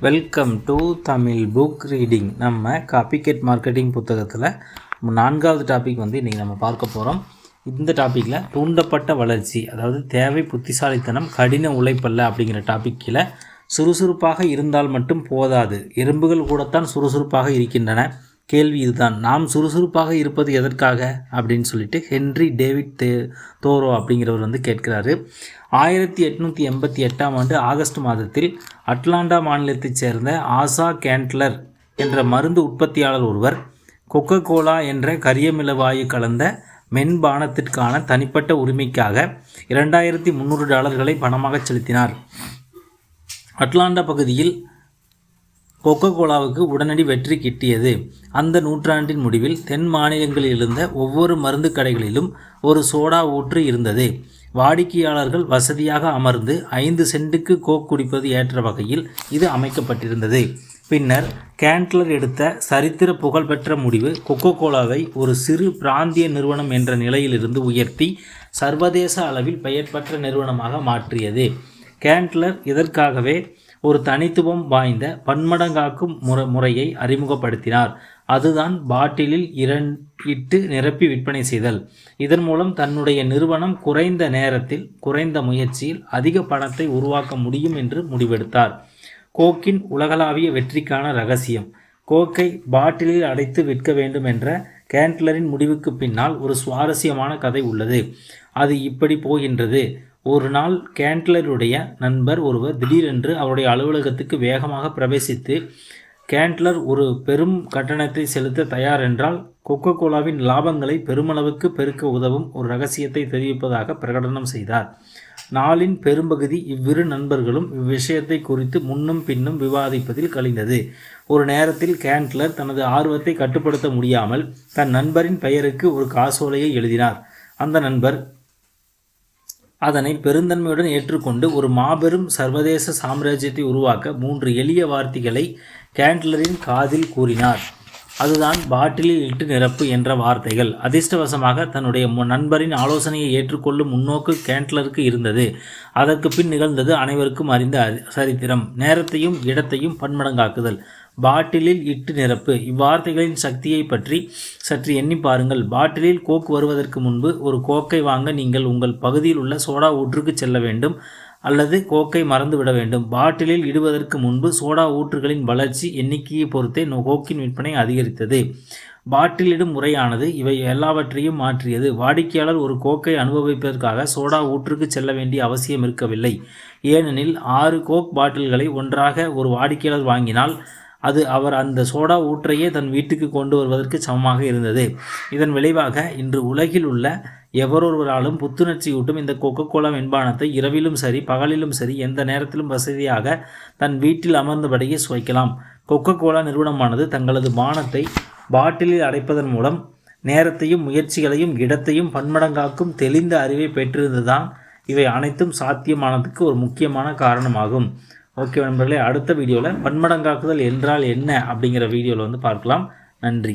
Welcome to Tamil book reading நம்ம காப்பிகெட் marketing புத்தகத்தில் நான்காவது டாபிக் வந்து இன்றைக்கி நம்ம பார்க்க போகிறோம் இந்த டாப்பிக்கில் தூண்டப்பட்ட வளர்ச்சி அதாவது தேவை புத்திசாலித்தனம் கடின உழைப்பல்ல அப்படிங்கிற டாபிக் கீழே சுறுசுறுப்பாக இருந்தால் மட்டும் போதாது. எறும்புகள் கூடத்தான் சுறுசுறுப்பாக இருக்கின்றன. கேள்வி இதுதான். நாம் சுறுசுறுப்பாக இருப்பது எதற்காக? அப்படின்னு சொல்லிட்டு ஹென்றி டேவிட் தே தோரோ அப்படிங்கிறவர் வந்து கேட்கிறாரு. ஆயிரத்தி எட்நூற்றி எண்பத்தி எட்டாம் ஆண்டு ஆகஸ்ட் மாதத்தில் அட்லாண்டா மாநிலத்தைச் சேர்ந்த ஆசா கேண்ட்லர் என்ற மருந்து உற்பத்தியாளர் ஒருவர் கொக்கோ கோலா என்ற கரியமில வாயு கலந்த மென்பானத்திற்கான தனிப்பட்ட உரிமைக்காக இரண்டாயிரத்தி முந்நூறு டாலர்களை பணமாக செலுத்தினார். அட்லாண்டா பகுதியில் கொக்கோ கோலாவுக்கு உடனடி வெற்றி கிட்டியது. அந்த நூற்றாண்டின் முடிவில் தென் மாநிலங்களில் இருந்த ஒவ்வொரு மருந்து கடைகளிலும் ஒரு சோடா ஊற்று இருந்தது. வாடிக்கையாளர்கள் வசதியாக அமர்ந்து ஐந்து சென்ட்டுக்கு கோக் குடிப்பது ஏற்ற வகையில் இது அமைக்கப்பட்டிருந்தது. பின்னர் கேண்ட்லர் எடுத்த சரித்திர புகழ்பெற்ற முடிவு கொக்கோ கோலாவை ஒரு சிறு பிராந்திய நிறுவனம் என்ற நிலையிலிருந்து உயர்த்தி சர்வதேச அளவில் பெயர் பெற்ற நிறுவனமாக மாற்றியது. கேண்ட்லர் இதற்காகவே ஒரு தனித்துவம் வாய்ந்த பன்மடங்காக்கும் முறை முறையை அறிமுகப்படுத்தினார். அதுதான் பாட்டிலில் இரண் இட்டு நிரப்பி விற்பனை செய்தல். இதன் மூலம் தன்னுடைய நிறுவனம் குறைந்த நேரத்தில் குறைந்த முயற்சியில் அதிக பணத்தை உருவாக்க முடியும் என்று முடிவெடுத்தார். கோக்கின் உலகளாவிய வெற்றிக்கான ரகசியம். கோக்கை பாட்டிலில் அடைத்து விற்க வேண்டும் என்ற கேண்ட்லரின் முடிவுக்கு பின்னால் ஒரு சுவாரஸ்யமான கதை உள்ளது. அது இப்படி போகின்றது. ஒரு நாள் கேண்ட்லருடைய நண்பர் ஒருவர் திடீரென்று அவருடைய அலுவலகத்துக்கு வேகமாக பிரவேசித்து கேண்ட்லர் ஒரு பெரும் கட்டணத்தை செலுத்த தயார் என்றால் கொக்கோ கோலாவின் லாபங்களை பெருமளவுக்கு பெருக்க உதவும் ஒரு ரகசியத்தை தெரிவிப்பதாக பிரகடனம் செய்தார். நாளின் பெரும்பகுதி இவ்விரு நண்பர்களும் இவ்விஷயத்தை குறித்து முன்னும் பின்னும் விவாதிப்பதில் கழிந்தது. ஒரு நேரத்தில் கேண்ட்லர் தனது ஆர்வத்தை கட்டுப்படுத்த முடியாமல் தன் நண்பரின் பெயருக்கு ஒரு காசோலையை எழுதினார். அந்த நண்பர் அதனை பெருந்தன்மையுடன் ஏற்றுக்கொண்டு ஒரு மாபெரும் சர்வதேச சாம்ராஜ்யத்தை உருவாக்க மூன்று எளிய வார்த்தைகளை கேண்ட்லரின் காதில் கூறினார். அதுதான் பாட்டிலில் இட்டு நிரப்பு என்ற வார்த்தைகள். அதிர்ஷ்டவசமாக தன்னுடைய நண்பரின் ஆலோசனையை ஏற்றுக்கொள்ளும் முன்னோக்கு கேண்ட்லருக்கு இருந்தது. அதற்கு பின் நிகழ்ந்தது அனைவருக்கும் அறிந்த சரித்திரம். நேரத்தையும் இடத்தையும் பன்மடங்காக்குதல். பாட்டிலில் இட்டு நிரப்பு. இவ்வார்த்தைகளின் சக்தியை பற்றி சற்று எண்ணி பாருங்கள். பாட்டிலில் கோக் வருவதற்கு முன்பு ஒரு கோக்கை வாங்க நீங்கள் உங்கள் பகுதியில் உள்ள சோடா ஊற்றுக்கு செல்ல வேண்டும். அல்லது கோக்கை மறந்து விட வேண்டும். பாட்டிலில் இடுவதற்கு முன்பு சோடா ஊற்றுகளின் வளர்ச்சி எண்ணிக்கையை பொறுத்தே கோக்கின் விற்பனை அதிகரித்தது. பாட்டிலிடும் முறையானது இவை எல்லாவற்றையும் மாற்றியது. வாடிக்கையாளர் ஒரு கோக்கை அனுபவிப்பதற்காக சோடா ஊற்றுக்கு செல்ல வேண்டிய அவசியம் இருக்கவில்லை. ஏனெனில் ஆறு கோக் பாட்டில்களை ஒன்றாக ஒரு வாடிக்கையாளர் வாங்கினால் அது அவர் அந்த சோடா ஊற்றையே தன் வீட்டுக்கு கொண்டு வருவதற்கு சமமாக இருந்தது. இதன் விளைவாக இன்று உலகில் உள்ள எவரொருவராலும் புத்துணர்ச்சியூட்டும் இந்த கொக்கோ கோலா வெண்பானத்தை இரவிலும் சரி பகலிலும் சரி எந்த நேரத்திலும் வசதியாக தன் வீட்டில் அமர்ந்தபடியே சுவைக்கலாம். கொக்கோ கோலா நிறுவனமானது தங்களது பானத்தை பாட்டிலில் அடைப்பதன் மூலம் நேரத்தையும் முயற்சிகளையும் இடத்தையும் பன்மடங்காக்கும் தெளிந்த அறிவை பெற்றிருந்துதான் இவை அனைத்தும் சாத்தியமானதுக்கு ஒரு முக்கியமான காரணமாகும். ஓகே நண்பர்களே அடுத்த வீடியோவில் பன்மடங்காக்குதல் என்றால் என்ன அப்படிங்கிற வீடியோவில் வந்து பார்க்கலாம். நன்றி.